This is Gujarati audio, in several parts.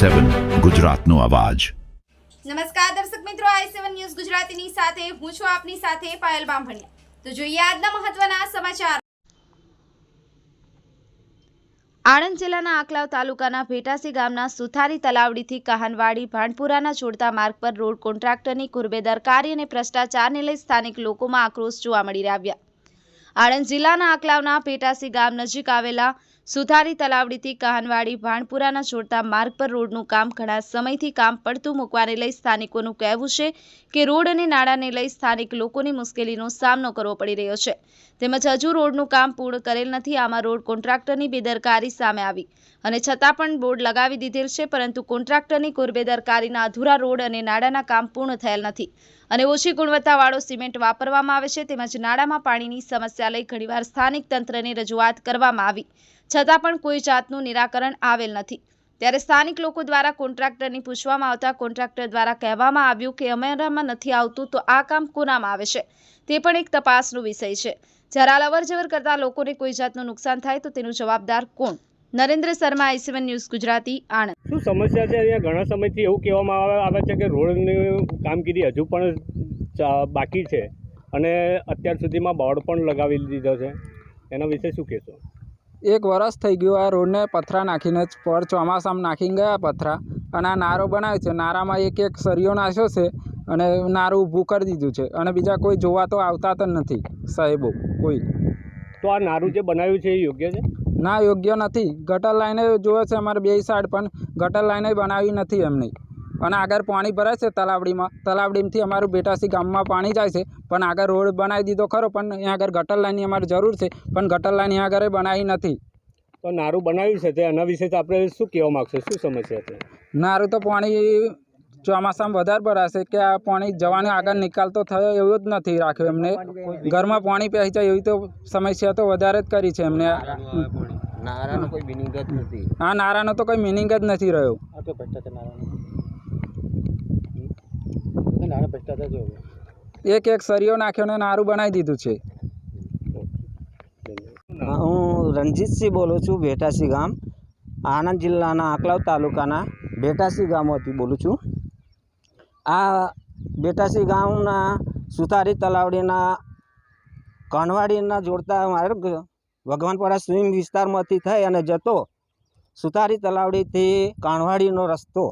સેવન ગુજરાતનો અવાજ. નમસ્કાર દર્શક મિત્રો, આઈ સેવન ન્યૂઝ ગુજરાતીની સાથે હું છું આપની સાથે પાયલ બામભણિયા. તો જોઈએ આજના મહત્વના સમાચાર. આણંદ જિલ્લાના આકલાવ તાલુકાના ભેટાસી ગામના સુથારી તલાવડીથી કહાનવાડી ભાણપુરાના જોડતા માર્ગ પર રોડ કોન્ટ્રાક્ટરની કુરબેદરકારી અને ભ્રષ્ટાચારને લઈ સ્થાનિક લોકોમાં આક્રોશ જોવા મળી રહ્યા. આણંદ જિલ્લાના આકલાવના પેટાસી ગામ નજીક આવેલા સુથારી તલાવડીથી કહાનવાડી ભાણપુરાના જોડતા માર્ગ પર રોડનું કામ ઘણા સમયથી કામ પડતું મૂકવાને લઈ સ્થાનિકોનું કહેવું છે કે રોડ અને નાળાને લઈ સ્થાનિક લોકોની મુશ્કેલીનો સામનો કરવો પડી રહ્યો છે. તેમજ હજુ રોડનું કામ પૂર્ણ કરેલ નથી, આમાં રોડ કોન્ટ્રાક્ટરની બેદરકારી સામે આવી. અને છતાં પણ બોર્ડ લગાવી દીધેલ છે, પરંતુ કોન્ટ્રાક્ટરની કુરબેદરકારીના અધૂરા રોડ અને નાળાના કામ પૂર્ણ થયેલ નથી. અને ઓછી ગુણવત્તાવાળો સિમેન્ટ વાપરવામાં આવે છે, તેમજ નાળામાં પાણીની સમસ્યા લઈ ઘણીવાર સ્થાનિક તંત્રને રજૂઆત કરવામાં આવી. છતાં પણ કોઈ જાતનું નિરાકરણ આવેલ નથી. ત્યારે સ્થાનિક લોકો દ્વારા કોન્ટ્રાક્ટરની પૂછવામાં આવતા કોન્ટ્રાક્ટર દ્વારા કહેવામાં આવ્યું કે અમારામાં નથી આવતું તો આ કામ કોનામાં આવે છે? તે પણ એક તપાસનો વિષય છે. જ્યારે આ અવર જવર કરતા લોકોને કોઈ જાતનું નુકસાન થાય તો તેનું જવાબદાર કોણ? Narendra Sharma I C one news, Gujarati, Anand. શું સમસ્યા છે? અહીંયા ઘણા સમયથી એવું કહેવામાં આવે છે કે રોડની કામગીરી હજુ પણ બાકી છે અને અત્યાર સુધીમાં બોર્ડ પણ લગાવી દીધો છે. એના વિશે શું કહેશો? એક વરસ થઈ ગયું આ રોડને પથરા નાખીને જ. પર ચોમાસામાં નાખીને ગયા પથરા અને આ નારો બનાવ્યો છે. નારામાં એક એક સરિયો નાખ્યો છે અને નારું ઊભું કરી દીધું છે અને બીજા કોઈ જોવા તો આવતા જ નથી સાહેબો કોઈ. તો આ નારું જે બનાવ્યું છે એ યોગ્ય છે? ના યોગ્ય નથી. ગટર લાઈને જોવે છે અમારે બે સાઈડ પણ. ગટર લાઈને બનાવી નથી એમની. અને આગળ પાણી ભરાય છે તલાવડીમાં. તલાવડીમાંથી અમારું બેટાસી ગામમાં પાણી જાય છે. પણ આગળ રોડ બનાવી દીધો ખરો પણ અહીંયા આગળ ગટર લાઈનની અમારે જરૂર છે. પણ ગટર લાઇન અહીંયા આગળ બનાવી નથી. તો નારું બનાવ્યું છે તે એના વિશે તો આપણે શું કહેવા માગશો? શું સમસ્યા છે? નારું તો પાણી ચોમાસામાં વધારે ભરાશે કે આ પાણી જવાનો આગળ નિકાલ તો થયો એવું જ નથી રાખ્યો એમને. ઘરમાં પાણી પહેરી જાય એવી તો સમસ્યા તો વધારે જ કરી છે એમને. નારાનો કોઈ મિનિંગ જ નથી. આ નારાનો તો કોઈ મિનિંગ જ નથી રહ્યો આ તો ભ્રષ્ટાચાર નારાનો નાના ભ્રષ્ટાચાર જો એક એક સરિયો નાખ્યો ને નારું બનાવી દીધું છે. હું રણજીતસિંહ બોલું છું ભેટાસી ગામ. આણંદ જિલ્લાના આકલાવ તાલુકાના ભેટાસી ગામમાંથી બોલું છું. આ બેટાસી ગામના સુતારી તલાવડીના કણવાડીના જોડતા માર્ગ ભગવાનપરા સ્વિમ વિસ્તારમાંથી થઈ અને જતો સુતારી તલાવડીથી કાણવાડીનો રસ્તો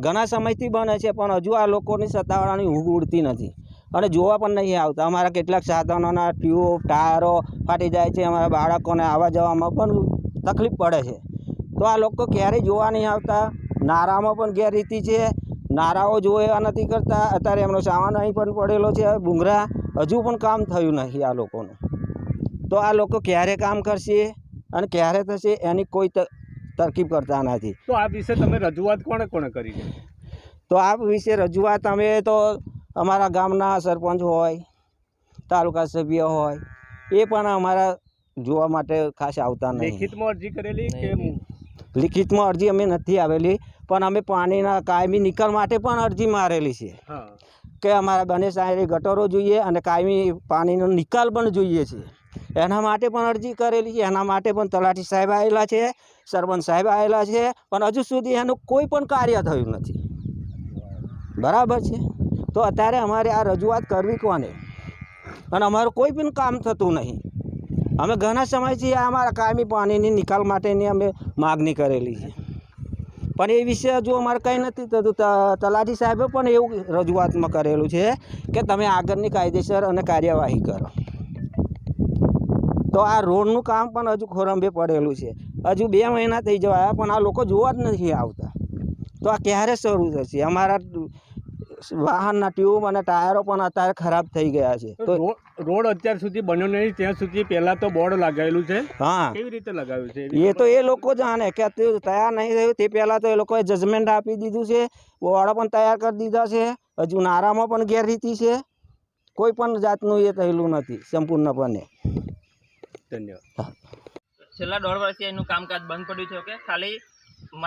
ઘણા સમયથી બને છે, પણ હજુ આ લોકોની સત્તાવાળાની ઊંઘ ઉડતી નથી. અને જોવા પણ નહીં આવતા. અમારા કેટલાક સાધનોના ટ્યુબ, ટાયરો ફાટી જાય છે, અમારા બાળકોને આવવા જવામાં પણ તકલીફ પડે છે. તો આ લોકો ક્યારેય જોવા નહીં આવતા? નારામાં પણ ગેરરીતિ છે. નારાઓ જોવા નથી કરતા. અત્યારે એમનો સામાન અહીં પણ પડેલો છે, ભૂંગરા. હજુ પણ કામ થયું નથી આ લોકોનું. તો આ લોકો ક્યારે કામ કરશે? અને ક્યારે થશે? એની કોઈ તરકીબ કરતા નથી. તો આ વિશે તમે રજૂઆત કોણે કોણે કરી છે? તો આ વિશે રજૂઆત અમે તો અમારા ગામના સરપંચ હોય તાલુકા સભ્ય હોય એ પણ અમારા જોવા માટે ખાસ આવતા નહીં. લિખિતમાં અરજી કરેલી કે લિખિતમાં અરજી અમે નથી આવેલી પણ અમે પાણીના કાયમી નિકાલ માટે પણ અરજી મારેલી છે. કે અમારા બંને સારી ગટરો જોઈએ અને કાયમી પાણીનો નિકાલ પણ જોઈએ છે. એના માટે પણ અરજી કરેલી છે. એના માટે પણ તલાટી સાહેબ આવેલા છે, સરપંચ સાહેબ આવેલા છે, પણ હજુ સુધી એનું કોઈ પણ કાર્ય થયું નથી. બરાબર છે? તો અત્યારે અમારે આ રજૂઆત કરવી કોને? અને અમારું કોઈ પણ કામ થતું નહીં. અમે ઘણા સમયથી અમારા કાયમી પાણીની નિકાલ માટેની અમે માગણી કરેલી છે. પણ એ વિશે હજુ અમારે કંઈ નથી થતું. તલાટી સાહેબે પણ એવું રજૂઆતમાં કરેલું છે કે તમે આગળની કાયદેસર અને કાર્યવાહી કરો. તો આ રોડનું કામ પણ હજુ ખોરંભે પડેલું છે. હજુ બે મહિના થઈ જવાયા પણ આ લોકો જોવા જ નથી આવતા. તો આ ક્યારે શરૂ થશે? અમારા વાહનના ટ્યુબ અને ટાયરો પણ અત્યારે ખરાબ થઈ ગયા છે. તો રોડ અત્યાર સુધી બન્યો નહીં ત્યાં સુધી પહેલા તો બોર્ડ લગાવેલું છે. હા. કેવી રીતે લગાવ્યું છે? એ તો એ લોકો જાણે કે તૈયાર નહીં થયું તે પહેલાં તો એ લોકોએ જજમેન્ટ આપી દીધું છે. બોર્ડ પણ તૈયાર કરી દીધા છે. હજુ નારામાં પણ ગેરરીતિ છે. કોઈ પણ જાતનું એ થયેલું નથી સંપૂર્ણપણે. ધન્યવાદ. છેલ્લા દોઢ વર્ષથી એનું કામકાજ બંધ પડ્યું છે ઓકે? ખાલી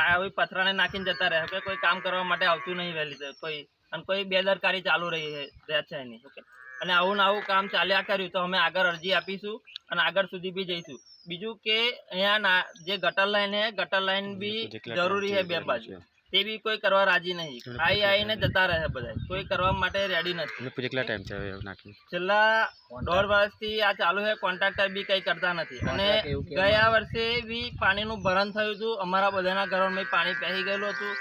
આવી પથરાને નાખીને જતા રહે ઓકે? કોઈ કામ કરવા માટે આવતું નહીં વહેલી કોઈ અને કોઈ બેદરકારી ચાલુ રહી છે છે એની ઓકે? અને આવું ને આવું કામ ચાલ્યા કર્યું તો અમે આગળ અરજી આપીશું અને આગળ સુધી બી જઈશું. બીજું કે અહીંયા જે ગટર લાઈન હે ગટર લાઈન બી જરૂરી છે બે બાજુ. તે બી કોઈ કરવા રાજી નહીં. આઈ આઈને જતા રહે બધા કોઈ કરવા માટે રેડી નથી. અને કેટલા ટાઈમ છે હવે છેલ્લા દોઢ વર્ષથી આ ચાલુ છે કોન્ટ્રાક્ટર બી કંઈ કરતા નથી. અને ગયા વર્ષે બી પાણીનું ભરણ થયું હતું. અમારા બધાના ઘરોમાં પાણી પહેરી ગયેલું હતું.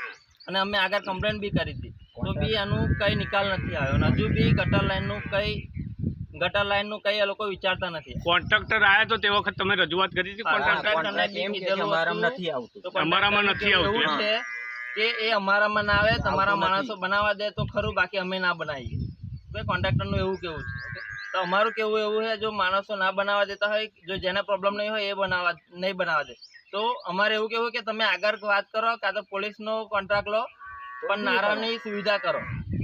અને અમે આગળ કમ્પ્લેન બી કરી હતી. તો બી એનું કંઈ નિકાલ નથી આવ્યો. અને હજુ બી ગટર લાઈનનું કંઈ ગટર લાઈનનું કંઈ એ લોકો વિચારતા નથી. કોન્ટ્રાક્ટર આવ્યા તો તે વખત તમે રજૂઆત કરી હતી કોન્ટ્રાક્ટર કીધેલું હતું. અમારામાં નથી આવતું. કે એ અમારામાં ના આવે તમારા માણસો બનાવવા દે તો ખરું બાકી અમે ના બનાવીએ. તો કોન્ટ્રાક્ટરનું એવું કેવું છે. તો અમારું કેવું એવું છે જો માણસો ના બનાવવા દેતા હોય જો જેને પ્રોબ્લેમ નહીં હોય એ બનાવવા નહીં બનાવવા દે. તો અમારે એવું કેવું કે તમે આગળ વાત કરો કાં તો પોલીસનો કોન્ટ્રાક્ટ લો પણ નારાની સુવિધા કરો.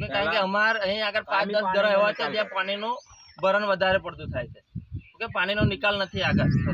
કારણ કે અમાર અહીં આગળ પાંચ દસ ઘરો એવા છે જ્યાં પાણીનું ભરણ વધારે પડતું થાય છે. કે પાણીનો નિકાલ નથી આગળ થતો.